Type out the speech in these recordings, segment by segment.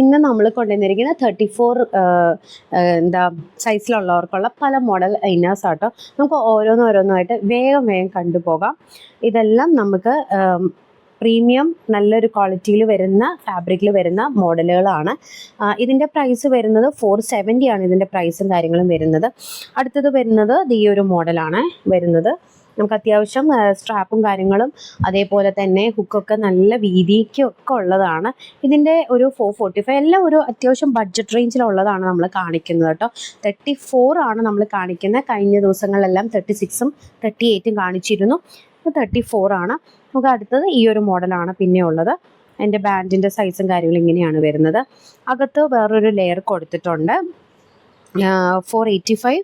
ഇന്ന് നമ്മൾ കൊണ്ടുവന്നിരിക്കുന്ന thirty four എന്താ സൈസിലുള്ളവർക്കുള്ള പല മോഡൽ ഇന്നേഴ്സ് ആട്ടോ. നമുക്ക് ഓരോന്നോരോന്നായിട്ട് വേഗം വേഗം കണ്ടുപോകാം. ഇതെല്ലാം നമുക്ക് പ്രീമിയം നല്ലൊരു ക്വാളിറ്റിയിൽ വരുന്ന ഫാബ്രിക്കിൽ വരുന്ന മോഡലുകളാണ് ഇതിന്റെ പ്രൈസ് വരുന്നത് ഫോർ സെവന്റി ആണ് ഇതിന്റെ പ്രൈസും കാര്യങ്ങളും വരുന്നത്. അടുത്തത് വരുന്നത് ഈ ഒരു മോഡലാണ് വരുന്നത്. നമുക്ക് അത്യാവശ്യം സ്ട്രാപ്പും കാര്യങ്ങളും അതേപോലെ തന്നെ ഹുക്കൊക്കെ നല്ല വീതിക്കൊക്കെ ഉള്ളതാണ്. ഇതിന്റെ ഒരു ഫോർ ഫോർട്ടി ഫൈവ് എല്ലാം ഒരു അത്യാവശ്യം ബഡ്ജറ്റ് റേഞ്ചിലുള്ളതാണ് നമ്മൾ കാണിക്കുന്നത് കേട്ടോ. തേർട്ടി ഫോർ ആണ് നമ്മൾ കാണിക്കുന്നത്. കഴിഞ്ഞ ദിവസങ്ങളിലെല്ലാം തേർട്ടി സിക്സും തേർട്ടി എയ്റ്റും കാണിച്ചിരുന്നു. തേർട്ടി ഫോർ ആണ്. നമുക്ക് അടുത്തത് ഈ ഒരു മോഡലാണ് പിന്നെ ഉള്ളത്. അതിന്റെ ബാൻഡിന്റെ സൈസും കാര്യങ്ങളും ഇങ്ങനെയാണ് വരുന്നത്. അകത്ത് വേറൊരു ലെയർ കൊടുത്തിട്ടുണ്ട്. ഫോർ എയ്റ്റി ഫൈവ്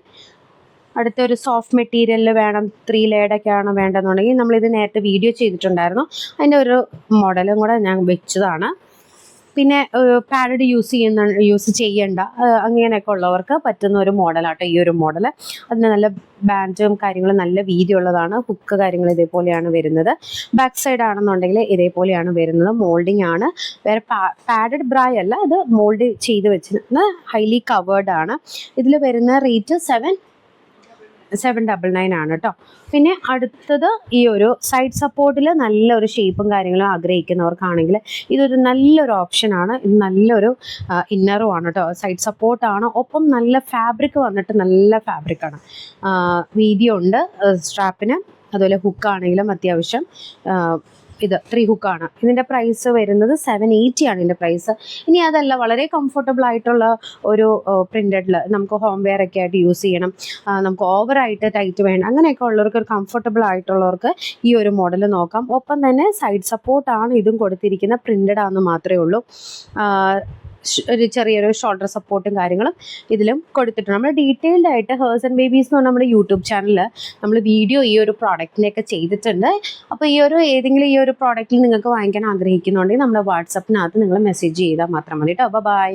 അടുത്ത ഒരു സോഫ്റ്റ് മെറ്റീരിയലിൽ വേണം ത്രീ ലെയർഡൊക്കെയാണ് വേണ്ടതെന്നുണ്ടെങ്കിൽ നമ്മളിത് നേരത്തെ വീഡിയോ ചെയ്തിട്ടുണ്ടായിരുന്നു. അതിന്റെ ഒരു മോഡലും കൂടെ ഞാൻ വെച്ചതാണ്. പിന്നെ പാഡഡ് യൂസ് ചെയ്യുന്ന യൂസ് ചെയ്യേണ്ട അങ്ങനെയൊക്കെ ഉള്ളവർക്ക് പറ്റുന്ന ഒരു മോഡലാട്ടോ ഈ ഒരു മോഡൽ അതിന് നല്ല ബാൻഡും കാര്യങ്ങളും നല്ല വീതിയുള്ളതാണ് ഹുക്ക് കാര്യങ്ങൾ ഇതേപോലെയാണ് വരുന്നത്. ബാക്ക് സൈഡ് ആണെന്നുണ്ടെങ്കിൽ ഇതേപോലെയാണ് വരുന്നത്. മോൾഡിംഗ് ആണ്. വേറെ പാഡഡ് ബ്രായ് അല്ല ഇത് മോൾഡ് ചെയ്ത് വെച്ചിരുന്ന ഹൈലി കവേർഡ് ആണ്. ഇതിൽ വരുന്ന rate seven seven double nine ആണ് കേട്ടോ പിന്നെ അടുത്തത് ഈ ഒരു സൈഡ് സപ്പോർട്ടിൽ നല്ലൊരു ഷേപ്പും കാര്യങ്ങളും ആഗ്രഹിക്കുന്നവർക്കാണെങ്കിൽ ഇതൊരു നല്ലൊരു ഓപ്ഷനാണ് ഇത് നല്ലൊരു ഇന്നറും ആണ് കേട്ടോ സൈഡ് സപ്പോർട്ടാണ് ഒപ്പം നല്ല ഫാബ്രിക് വന്നിട്ട് നല്ല ഫാബ്രിക്കാണ് വീതിയുണ്ട് സ്ട്രാപ്പിന് അതുപോലെ ഹുക്കാണെങ്കിലും അത്യാവശ്യം ഇത് ത്രീ ഹുക്കാണ് ഇതിന്റെ പ്രൈസ് വരുന്നത് സെവൻ എയ്റ്റി ആണ് ഇതിന്റെ പ്രൈസ് ഇനി അതല്ല വളരെ കംഫർട്ടബിൾ ആയിട്ടുള്ള ഒരു പ്രിന്റഡിൽ നമുക്ക് ഹോം വെയർ ഒക്കെ ആയിട്ട് യൂസ് ചെയ്യണം. നമുക്ക് ഓവർ ആയിട്ട് ടൈറ്റ് വേണം. അങ്ങനെയൊക്കെ ഉള്ളവർക്ക് ഒരു കംഫർട്ടബിൾ ആയിട്ടുള്ളവർക്ക് ഈ ഒരു മോഡൽ നോക്കാം. ഒപ്പം തന്നെ സൈഡ് സപ്പോർട്ടാണ് ഇതും കൊടുത്തിരിക്കുന്ന പ്രിന്റഡ് ആണെന്ന് മാത്രമേ ഉള്ളൂ. ഒരു ചെറിയൊരു ഷോൾഡർ സപ്പോർട്ടും കാര്യങ്ങളും ഇതിലും കൊടുത്തിട്ടുണ്ട്. നമ്മൾ ഡീറ്റെയിൽഡ് ആയിട്ട് ഹേഴ്സ് ആൻഡ് ബേബീസ് എന്ന് പറഞ്ഞാൽ നമ്മുടെ യൂട്യൂബ് ചാനലിൽ നമ്മൾ വീഡിയോ ഈ ഒരു പ്രോഡക്റ്റിനെയൊക്കെ ചെയ്തിട്ടുണ്ട്. അപ്പോൾ ഈ ഒരു ഏതെങ്കിലും ഈ ഒരു പ്രോഡക്റ്റിൽ നിങ്ങൾക്ക് വാങ്ങിക്കാൻ ആഗ്രഹിക്കുന്നുണ്ടെങ്കിൽ നമ്മുടെ വാട്സപ്പിനകത്ത് നിങ്ങൾ മെസ്സേജ് ചെയ്താൽ മാത്രം മതി കേട്ടോ അപ്പോൾ ബൈ